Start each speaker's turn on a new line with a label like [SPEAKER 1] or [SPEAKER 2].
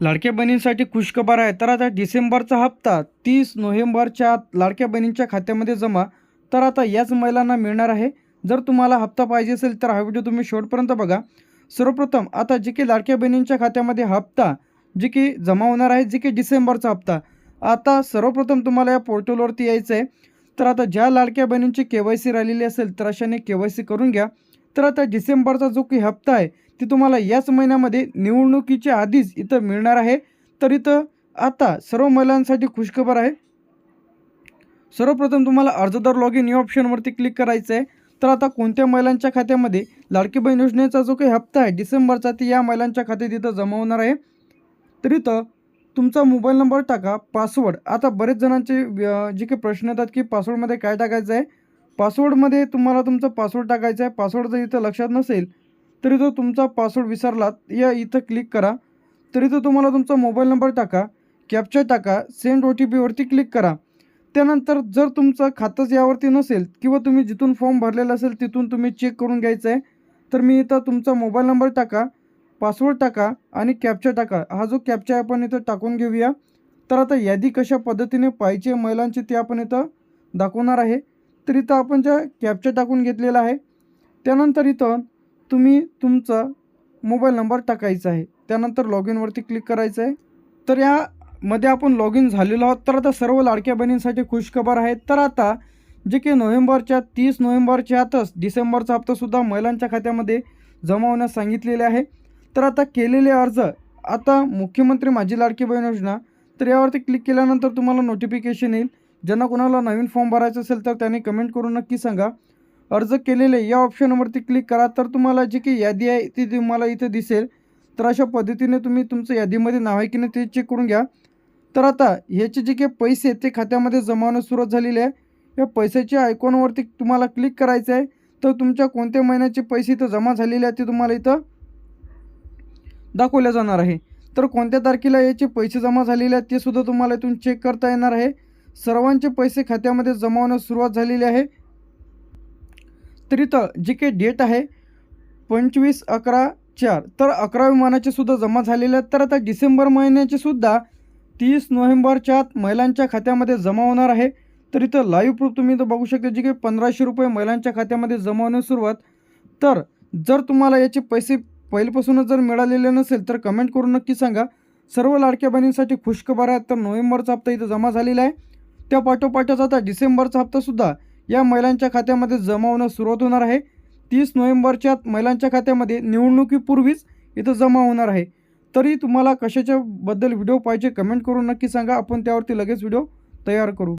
[SPEAKER 1] लाडक्या बहिणींसाठी खुशखबर आहे. तर आता डिसेंबरचा हप्ता तीस नोव्हेंबरच्या आत लाडक्या बहिणींच्या खात्यामध्ये जमा. तर आता याच महिलांना मिळणार आहे. जर तुम्हाला हप्ता पाहिजे असेल तर हा व्हिडिओ तुम्ही शेवटपर्यंत बघा. सर्वप्रथम आता जे की लाडक्या बहिणींच्या खात्यामध्ये हप्ता जे की जमा होणार आहे जे की डिसेंबरचा हप्ता. आता सर्वप्रथम तुम्हाला या पोर्टलवरती यायचं आहे तर आता ज्या लाडक्या बहिणींची के वाय सी राहिलेली असेल तर अशाने के वाय सी करून घ्या. तर आता डिसेंबरचा जो काही हप्ता आहे ती तुम्हाला याच महिन्यामध्ये निवडणुकीच्या आधीच इथं मिळणार आहे. तर इथं आता सर्व महिलांसाठी खुशखबर आहे. सर्वप्रथम तुम्हाला अर्जदार लॉग इन या ऑप्शनवरती क्लिक करायचं आहे. तर आता कोणत्या महिलांच्या खात्यामध्ये लाडकी बहीण योजनेचा जो काही हप्ता आहे डिसेंबरचा ती या महिलांच्या खात्यात इथं जमा होणार आहे. तर इथं तुमचा मोबाईल नंबर टाका पासवर्ड आता बरेच जणांचे जे काही प्रश्न येतात की पासवर्डमध्ये काय टाकायचं आहे? पासवर्डमध्ये तुम्हाला तुमचा पासवर्ड टाकायचा आहे. पासवर्ड जर इथं लक्षात नसेल तरी तो तुमचा पासवर्ड विसरलात. या इथं क्लिक करा. तरी तो तुम्हाला तुमचा मोबाईल नंबर टाका कॅप्चा टाका सेंड ओ टी पीवरती क्लिक करा. त्यानंतर जर तुमचं खातंच यावरती नसेल किंवा तुम्ही जिथून फॉर्म भरलेला असेल तिथून तुम्ही चेक करून घ्यायचं आहे तर मी इथं तुमचा मोबाईल नंबर टाका पासवर्ड टाका आणि कॅप्चा टाका. हा जो कॅप्चा आहे आपण इथं टाकून घेऊया. तर आता यादी कशा पद्धतीने पाहिजे महिलांची ती आपण इथं दाखवणार आहे. तर इथं आपण ज्या कॅप्चर टाकून घेतलेला आहे त्यानंतर इथं तुम्ही तुमचा मोबाईल नंबर टाकायचा आहे. त्यानंतर लॉग इनवरती क्लिक करायचं आहे. तर यामध्ये आपण लॉग इन झालेलो आहोत. तर आता सर्व लाडक्या बहिणींसाठी खुशखबर आहे. तर आता जे की नोव्हेंबरच्या तीस नोव्हेंबरच्या आतच डिसेंबरचा हप्तासुद्धा महिलांच्या खात्यामध्ये जमा होण्यास सांगितलेले आहे. तर आता केलेले अर्ज आता मुख्यमंत्री माझी लाडकी बहीण योजना तर यावरती क्लिक केल्यानंतर तुम्हाला नोटिफिकेशन येईल. ज्यांना कोणाला नवीन फॉर्म भरायचा असेल तर त्यांनी कमेंट करून नक्की सांगा. अर्ज केलेले या ऑप्शनवरती क्लिक करा. तर तुम्हाला जी काही यादी आहे ती तुम्हाला इथे दिसेल. तर अशा पद्धतीने तुम्ही तुमचं यादीमध्ये नाव आहे की नाही ते चेक करून घ्या. तर आता ह्याचे जे काही पैसे ते खात्यामध्ये जमा होण्यास सुरुवात झालेली आहे. या पैशाच्या आयकॉनवरती तुम्हाला क्लिक करायचं आहे. तर तुमच्या कोणत्या महिन्याचे पैसे इथं जमा झालेले आहेत ते तुम्हाला इथं दाखवल्या जाणार आहे. तर कोणत्या तारखेला याचे पैसे जमा झालेले आहेत ते सुद्धा तुम्हाला इथून चेक करता येणार आहे. सर्वांचे पैसे खात्यामध्ये जमा होण्यास सुरुवात झालेली आहे. तर इथं जे काही डेट आहे पंचवीस अकरा चार. तर अकरा विमानाचे सुद्धा जमा झालेले आहेत. तर आता डिसेंबर महिन्याचे सुद्धा तीस नोव्हेंबरच्या आत महिलांच्या खात्यामध्ये जमा होणार आहे. तर इथं लाईव्ह प्रूफ तुम्ही इथं बघू शकता जे काही पंधराशे रुपये महिलांच्या खात्यामध्ये जमा होण्यास सुरुवात. तर जर तुम्हाला याचे पैसे पहिल्यापासूनच जर मिळालेले नसेल तर कमेंट करून नक्की सांगा. सर्व लाडक्या बहिणींसाठी खुशखबर आहे. तर नोव्हेंबरचा हप्ता इथं जमा झालेला आहे. त्या पाठोपाठच आता डिसेंबरचा हप्तासुद्धा या महिलांच्या खात्यामध्ये जमा होणं सुरुवात होणार आहे. तीस नोव्हेंबरच्या महिलांच्या खात्यामध्ये निवडणुकीपूर्वीच इथं जमा होणार आहे. तरी तुम्हाला कशाच्याबद्दल व्हिडिओ पाहिजे कमेंट करून नक्की सांगा. आपण त्यावरती लगेच व्हिडिओ तयार करू.